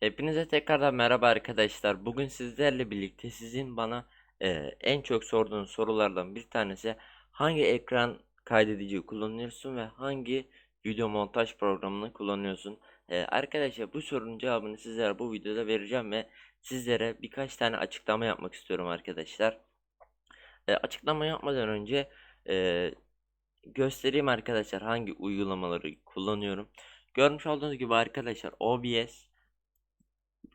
Hepinize tekrardan merhaba arkadaşlar. Bugün sizlerle birlikte sizin bana e, en çok sorduğunuz sorulardan bir tanesi hangi ekran kaydediciyi kullanıyorsun ve hangi video montaj programını kullanıyorsun? E, arkadaşlar bu sorunun cevabını sizlere bu videoda vereceğim ve sizlere birkaç tane açıklama yapmak istiyorum arkadaşlar. E, açıklama yapmadan önce e, göstereyim arkadaşlar hangi uygulamaları kullanıyorum. Görmüş olduğunuz gibi arkadaşlar OBS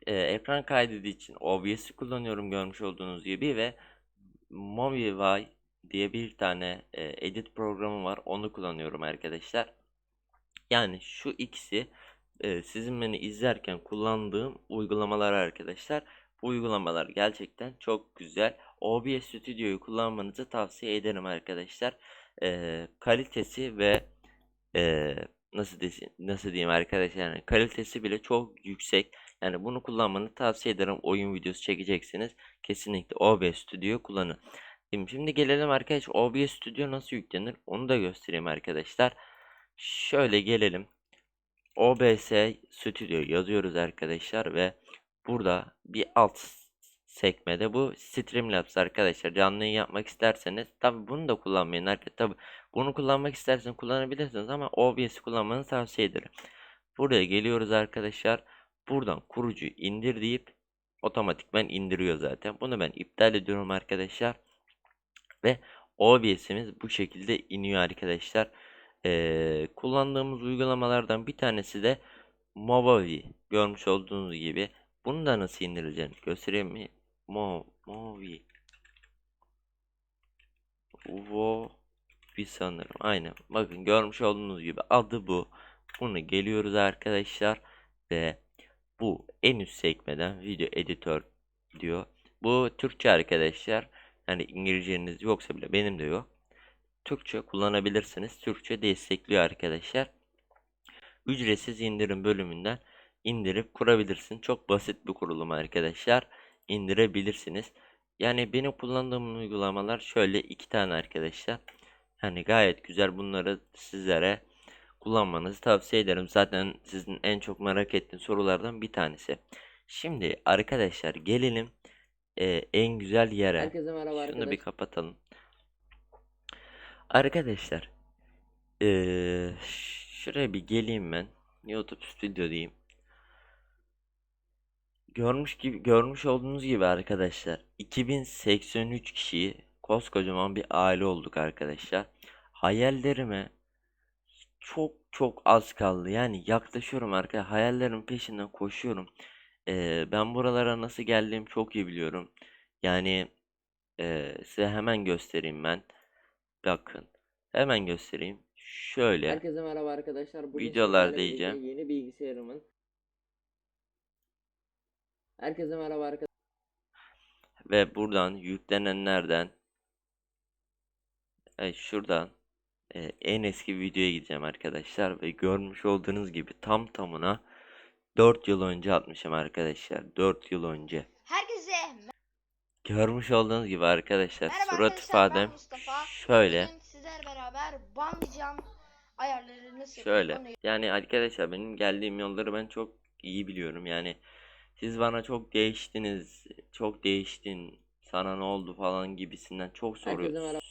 e, ekran kaydedici için OBS'i kullanıyorum görmüş olduğunuz gibi ve Movify diye bir tane e, edit programı var. Onu kullanıyorum arkadaşlar. Yani şu ikisi e, sizin beni izlerken kullandığım uygulamalar arkadaşlar. Bu uygulamalar gerçekten çok güzel. OBS Studio'yu kullanmanızı tavsiye ederim arkadaşlar. E, kalitesi ve e, nasıl diyeyim, nasıl diyeyim arkadaşlar yani kalitesi bile çok yüksek. Yani bunu kullanmanı tavsiye ederim. Oyun videosu çekeceksiniz. Kesinlikle OBS Studio kullanın. Şimdi, gelelim arkadaşlar OBS Studio nasıl yüklenir onu da göstereyim arkadaşlar. Şöyle gelelim. OBS Studio yazıyoruz arkadaşlar ve burada bir alt sekmede bu Streamlabs arkadaşlar. Canlı yayın yapmak isterseniz tabi bunu da kullanmayın arkadaşlar. Tabi bunu kullanmak isterseniz kullanabilirsiniz ama OBS kullanmanızı tavsiye ederim. Buraya geliyoruz arkadaşlar. Buradan kurucu indir deyip otomatikman indiriyor zaten. Bunu ben iptal ediyorum arkadaşlar. Ve OBS'imiz bu şekilde iniyor arkadaşlar. Ee, kullandığımız uygulamalardan bir tanesi de Movavi. Görmüş olduğunuz gibi. Bunu da nasıl indireceğini göstereyim mi? Mo Movi. Bir sanırım. Aynen. Bakın görmüş olduğunuz gibi adı bu. Bunu geliyoruz arkadaşlar ve bu en üst sekmeden video editör diyor. Bu Türkçe arkadaşlar. Yani İngilizceniz yoksa bile benim de yok. Türkçe kullanabilirsiniz. Türkçe destekliyor arkadaşlar. Ücretsiz indirim bölümünden indirip kurabilirsin. Çok basit bir kurulum arkadaşlar. İndirebilirsiniz. Yani benim kullandığım uygulamalar şöyle iki tane arkadaşlar. Yani gayet güzel bunları sizlere kullanmanızı tavsiye ederim. Zaten sizin en çok merak ettiğiniz sorulardan bir tanesi. Şimdi arkadaşlar gelelim e, en güzel yere. Herkese merhaba Şunu arkadaşlar. bir kapatalım. Arkadaşlar eee, şuraya bir geleyim ben. YouTube Studio diyeyim. Görmüş gibi görmüş olduğunuz gibi arkadaşlar 2083 kişiyi koskocaman bir aile olduk arkadaşlar. Hayallerime çok çok az kaldı. Yani yaklaşıyorum arkadaşlar. Hayallerimin peşinden koşuyorum. Eee, ben buralara nasıl geldiğimi çok iyi biliyorum. Yani eee, size hemen göstereyim ben. Bakın. Hemen göstereyim. Şöyle. Herkese merhaba arkadaşlar. Bugün Videolar diyeceğim. Yeni bilgisayarımın. Herkese merhaba arkadaşlar. Ve buradan yüklenenlerden e, şuradan e, en eski videoya gideceğim arkadaşlar. Ve görmüş olduğunuz gibi tam tamına 4 yıl önce atmışım arkadaşlar. 4 yıl önce. Herkese Görmüş olduğunuz gibi arkadaşlar merhaba surat arkadaşlar ifadem şöyle. Sizler beraber bungee ayarları nasıl Şöyle. onu Yani arkadaşlar benim geldiğim yolları ben çok iyi biliyorum. Yani siz bana çok değiştiniz, çok değiştin, sana ne oldu falan gibisinden çok soru Herkese merhaba.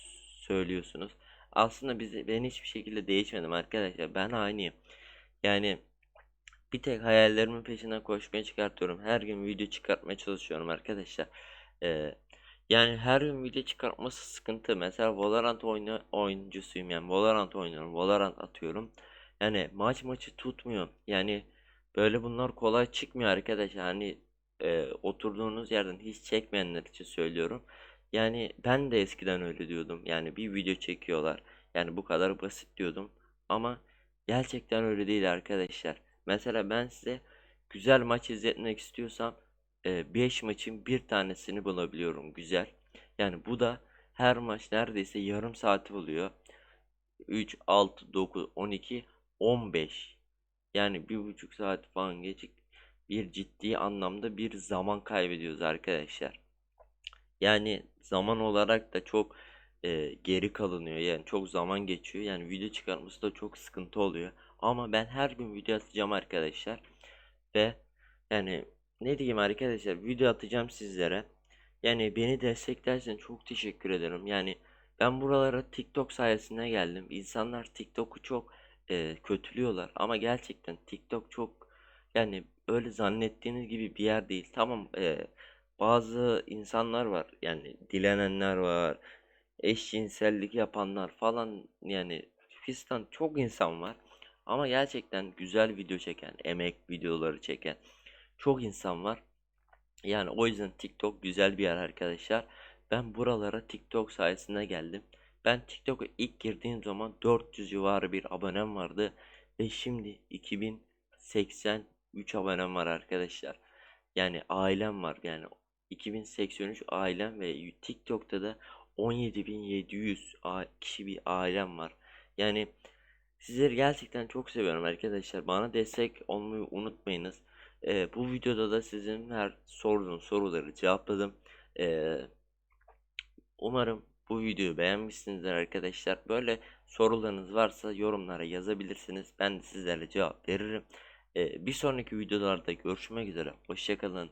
Söylüyorsunuz. Aslında bizi ben hiçbir şekilde değişmedim arkadaşlar. Ben aynıyım. Yani bir tek hayallerimin peşinden koşmaya çıkartıyorum. Her gün video çıkartmaya çalışıyorum arkadaşlar. Ee, yani her gün video çıkartması sıkıntı. Mesela Valorant oyunu oyuncusuyum yani. Valorant oynuyorum. Valorant atıyorum. Yani maç maçı tutmuyor. Yani böyle bunlar kolay çıkmıyor arkadaşlar. Hani e, oturduğunuz yerden hiç çekmeyenler için söylüyorum. Yani ben de eskiden öyle diyordum. Yani bir video çekiyorlar. Yani bu kadar basit diyordum. Ama gerçekten öyle değil arkadaşlar. Mesela ben size güzel maç izletmek istiyorsam 5 maçın bir tanesini bulabiliyorum güzel. Yani bu da her maç neredeyse yarım saati oluyor. 3, 6, 9, 12, 15. Yani bir buçuk saat falan geçik bir ciddi anlamda bir zaman kaybediyoruz arkadaşlar. Yani zaman olarak da çok e, geri kalınıyor. Yani çok zaman geçiyor. Yani video çıkartması da çok sıkıntı oluyor. Ama ben her gün video atacağım arkadaşlar. Ve Yani ne diyeyim arkadaşlar video atacağım sizlere. Yani beni desteklersen çok teşekkür ederim. Yani ben buralara TikTok sayesinde geldim. İnsanlar TikTok'u çok e, kötülüyorlar ama gerçekten TikTok çok yani öyle zannettiğiniz gibi bir yer değil. Tamam e, bazı insanlar var yani dilenenler var, eşcinsellik yapanlar falan yani fistan çok insan var. Ama gerçekten güzel video çeken, emek videoları çeken çok insan var. Yani o yüzden TikTok güzel bir yer arkadaşlar. Ben buralara TikTok sayesinde geldim. Ben TikTok'a ilk girdiğim zaman 400 civarı bir abonem vardı. Ve şimdi 2083 abonem var arkadaşlar. Yani ailem var. Yani 2083 ailem ve TikTok'ta da 17700 a- kişi bir ailem var. Yani sizleri gerçekten çok seviyorum arkadaşlar. Bana destek olmayı unutmayınız. Ee, bu videoda da sizin her sorduğunuz soruları cevapladım. Ee, umarım bu videoyu beğenmişsinizdir arkadaşlar. Böyle sorularınız varsa yorumlara yazabilirsiniz. Ben de sizlerle cevap veririm. Ee, bir sonraki videolarda görüşmek üzere. Hoşçakalın.